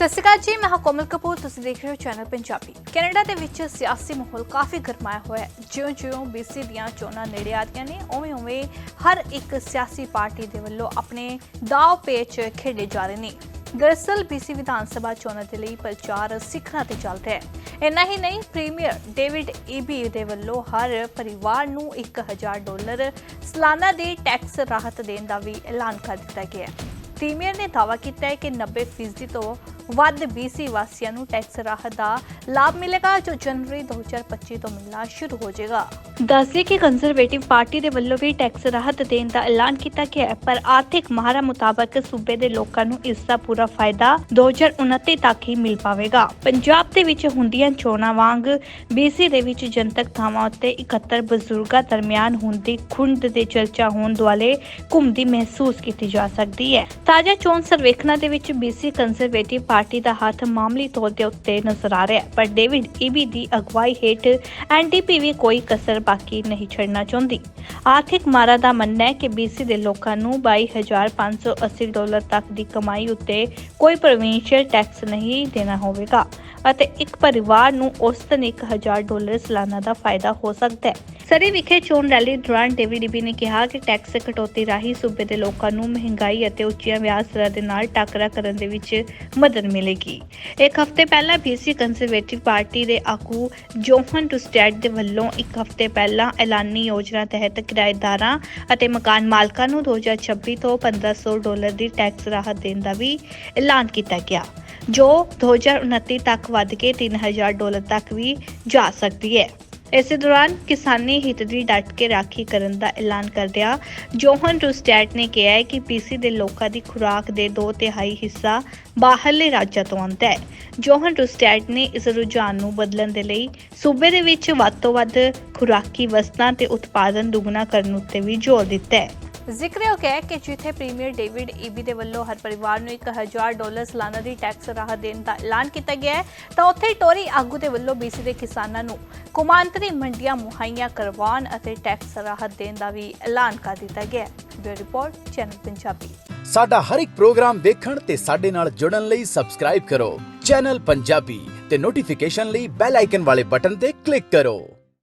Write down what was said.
ਸਤਿ ਸ਼੍ਰੀ ਅਕਾਲ ਜੀ, ਮੈਂ ਹਾਂ ਕੋਮਲ ਕਪੂਰ, ਤੁਸੀਂ ਦੇਖ ਰਹੇ ਹੋ ਚੈਨਲ ਪੰਜਾਬੀ। ਕੈਨੇਡਾ ਦੇ ਵਿੱਚ ਸਿਆਸੀ ਮਾਹੌਲ ਕਾਫੀ ਗਰਮਾਇਆ ਹੋਇਆ ਹੈ। ਜਿਉਂ-ਜਿਉਂ BC ਦੀਆਂ ਚੋਣਾਂ ਨੇੜੇ ਆ ਰਹੀਆਂ ਨੇ, ਉਵੇਂ-ਉਵੇਂ ਹਰ ਇੱਕ ਸਿਆਸੀ ਪਾਰਟੀ ਦੇ ਵੱਲੋਂ ਆਪਣੇ ਦਾਅ ਪੇਚ ਖੇਡੇ ਜਾ ਰਹੇ ਨੇ। ਦਰਅਸਲ BC ਵਿਧਾਨ ਸਭਾ ਚੋਣਾਂ ਦੇ ਲਈ ਪ੍ਰਚਾਰ ਸਿਖਰਾਂ ਤੇ ਚੱਲ ਰਿਹਾ ਹੈ। ਇੰਨਾ ਹੀ ਨਹੀਂ, ਪ੍ਰੀਮੀਅਰ ਡੇਵਿਡ ਈਬੀ ਦੇ ਵੱਲੋਂ ਹਰ ਪਰਿਵਾਰ ਨੂੰ 1000 ਡਾਲਰ ਸਾਲਾਨਾ ਦੇ ਟੈਕਸ ਰਾਹਤ ਦੇਣ ਦਾ ਵੀ ਐਲਾਨ ਕਰ ਦਿੱਤਾ ਗਿਆ ਹੈ। ਪ੍ਰੀਮੀਅਰ ਨੇ ਦਾਅਵਾ ਕੀਤਾ ਹੈ ਕਿ 90% ਤੋਂ ਵੱਧ BC ਵਾਸੀਆਂ ਨੂੰ ਟੈਕਸ ਰਾਹਤ ਦਾ ਲਾਭ ਮਿਲੇਗਾ, ਜੋ ਜਨਵਰੀ 2025 ਤੋਂ ਮਿਲਣਾ ਸ਼ੁਰੂ ਹੋ ਜਾਏਗਾ। ਦੱਸਦੇ ਕਿ ਕੰਜ਼ਰਵੇਟਿਵ ਪਾਰਟੀ ਦੇ ਵੱਲੋਂ ਵੀ ਟੈਕਸ ਰਾਹਤ ਦੇਣ ਦਾ ਐਲਾਨ ਕੀਤਾ ਗਿਆ ਹੈ, ਪਰ ਆਰਥਿਕ ਮਾਹਰਾਂ ਮੁਤਾਬਕ ਸੂਬੇ ਦੇ ਲੋਕਾਂ ਨੂੰ ਇਸ ਦਾ ਪੂਰਾ ਫਾਇਦਾ 2029 ਤੱਕ ਹੀ ਮਿਲ ਪਾਵੇਗਾ। ਪੰਜਾਬ ਦੇ ਵਿੱਚ ਹੁੰਦੀਆਂ ਚੋਣਾਂ ਵਾਂਗ BC ਦੇ ਵਿੱਚ ਜਨਤਕ ਥਾਵਾਂ ਉੱਤੇ 71 ਬਜ਼ੁਰਗਾਂ ਦਰਮਿਆਨ ਹੁੰਦੀ ਖੁੰਡ ਦੇ ਚਰਚਾ ਹੋਣ ਦੁਆਲੇ ਘੁੰਮਦੀ ਮਹਿਸੂਸ ਕੀਤੀ ਜਾ ਸਕਦੀ ਹੈ। ਤਾਜ਼ਾ ਚੋਣ ਸਰਵੇਖਣਾਂ ਦੇ ਵਿੱਚ BC ਕੰਜ਼ਰਵੇਟਿਵ ਪਾਰਟੀ ਦਾ ਹੱਥ ਮਾਮੂਲੀ ਤੌਰ ਦੇ ਉੱਤੇ ਨਜ਼ਰ ਆ ਰਿਹਾ ਹੈ, ਪਰ ਡੇਵਿਡ ਈਬੀ ਦੀ ਅਗਵਾਈ ਹੇਠ ਐਨਡੀਪੀ ਵੀ ਕੋਈ ਕਸਰ ਬਾਕੀ ਨਹੀਂ ਛੱਡਣਾ ਚਾਹੁੰਦੀ। ਆਰਥਿਕ ਮਾਰਾ ਦਾ ਮੰਨਣਾ ਹੈ ਕਿ BC ਦੇ ਲੋਕਾਂ ਨੂੰ 22580 ਡਾਲਰ ਤੱਕ ਦੀ ਕਮਾਈ ਉੱਤੇ ਕੋਈ ਪ੍ਰੋਵਿੰਸ਼ੀਅਲ ਟੈਕਸ ਨਹੀਂ ਦੇਣਾ ਹੋਵੇਗਾ। ਅਤੇ ਇੱਕ ਪਰਿਵਾਰ ਨੂੰ ਔਸਤਨ 1000 ਡਾਲਰ ਸਾਲਾਨਾ ਦਾ ਫਾਇਦਾ ਹੋ ਸਕਦਾ ਹੈ। ਸਰੀ ਵਿਖੇ ਚੋਣ ਰੈਲੀ ਦੌਰਾਨ ਡੇਵਿਡ ਨੇ ਕਿਹਾ ਕਿ ਟੈਕਸ ਕਟੌਤੀ ਰਾਹੀਂ ਸੂਬੇ ਦੇ ਲੋਕਾਂ ਨੂੰ ਮਹਿੰਗਾਈ ਅਤੇ ਉੱਚੀਆਂ ਵਿਆਜ ਦਰਾਂ ਦੇ ਨਾਲ ਟੱਕਰਾ ਕਰਨ ਦੇ ਵਿੱਚ ਮਦਦ ਮਿਲੇਗੀ। ਇੱਕ ਹਫ਼ਤੇ ਪਹਿਲਾਂ BC ਕੰਜ਼ਰਵੇਟਿਵ ਪਾਰਟੀ ਦੇ ਆਗੂ ਜੋਹਨ ਟੁਸਟੈਡ ਦੇ ਵੱਲੋਂ ਇੱਕ ਹਫ਼ਤੇ ਪਹਿਲਾਂ ਐਲਾਨੀ ਯੋਜਨਾ ਤਹਿਤ ਕਿਰਾਏਦਾਰਾਂ ਅਤੇ ਮਕਾਨ ਮਾਲਕਾਂ ਨੂੰ 2026 ਤੋਂ 1500 ਡਾਲਰ ਦੀ ਟੈਕਸ ਰਾਹਤ ਦੇਣ ਦਾ ਵੀ ਐਲਾਨ ਕੀਤਾ ਗਿਆ। ਜੋ 2029 ਤੱਕ ਵੱਧ ਕੇ 3000 ਡਾਲਰ ਤੱਕ ਵੀ ਜਾ ਸਕਦੀ ਹੈ। ਇਸੇ ਦੌਰਾਨ ਕਿਸਾਨੀ ਹਿੱਤ ਦੀ ਡਟ ਕੇ ਰਾਖੀ ਕਰਨ ਦਾ ਐਲਾਨ ਕਰਦਿਆਂ ਜੋਹਨ ਰੁਸਟੈਟ ਨੇ ਕਿਹਾ ਹੈ ਕਿ ਪੀਸੀ ਦੇ ਲੋਕਾਂ ਦੀ ਖੁਰਾਕ ਦੇ 2 ਤਿਹਾਈ ਹਿੱਸਾ ਬਾਹਰਲੇ ਰਾਜਾਂ ਤੋਂ ਆਉਂਦਾ ਹੈ। ਜੋਹਨ ਰੁਸਟੈਟ ਨੇ ਇਸ ਰੁਝਾਨ ਨੂੰ ਬਦਲਣ ਦੇ ਲਈ ਸੂਬੇ ਦੇ ਵਿੱਚ ਵੱਧ ਤੋਂ ਵੱਧ ਖੁਰਾਕੀ ਵਸਤਾਂ ਤੇ ਉਤਪਾਦਨ ਦੁੱਗਣਾ ਕਰਨ ਉੱਤੇ ਵੀ ਜ਼ੋਰ ਦਿੱਤਾ ਹੈ। ਜ਼ਿਕਰਯੋਗ ਹੈ ਕਿ ਜਿੱਥੇ ਪ੍ਰੀਮੀਅਰ ਡੇਵਿਡ ਈਬੀ ਦੇ ਵੱਲੋਂ ਹਰ ਪਰਿਵਾਰ ਨੂੰ 1000 ਡਾਲਰ ਸਾਲਾਨਾ ਦੀ ਟੈਕਸ ਰਾਹਤ ਦੇਣ ਦਾ ਐਲਾਨ ਕੀਤਾ ਗਿਆ ਹੈ, ਤਾਂ ਉੱਥੇ ਟੋਰੀ ਆਗੂ ਦੇ ਵੱਲੋਂ BC ਦੇ ਕਿਸਾਨਾਂ ਨੂੰ ਕੁਮਾਂਤਰੀ ਮੰਡੀਆਂ ਮੁਹੱਈਆ ਕਰਵਾਉਣ ਅਤੇ ਟੈਕਸ ਰਾਹਤ ਦੇਣ ਦਾ ਵੀ ਐਲਾਨ ਕਰ ਦਿੱਤਾ ਗਿਆ ਹੈ। Bureau report, channel Punjabi. ਸਾਡਾ ਹਰ ਇੱਕ ਪ੍ਰੋਗਰਾਮ ਦੇਖਣ ਤੇ ਸਾਡੇ ਨਾਲ ਜੁੜਨ ਲਈ ਸਬਸਕ੍ਰਾਈਬ ਕਰੋ। ਚੈਨਲ ਪੰਜਾਬੀ ਤੇ ਨੋਟੀਫਿਕੇਸ਼ਨ ਲਈ ਬੈਲ ਆਈਕਨ ਵਾਲੇ ਬਟਨ ਤੇ ਕਲਿੱਕ ਕਰੋ।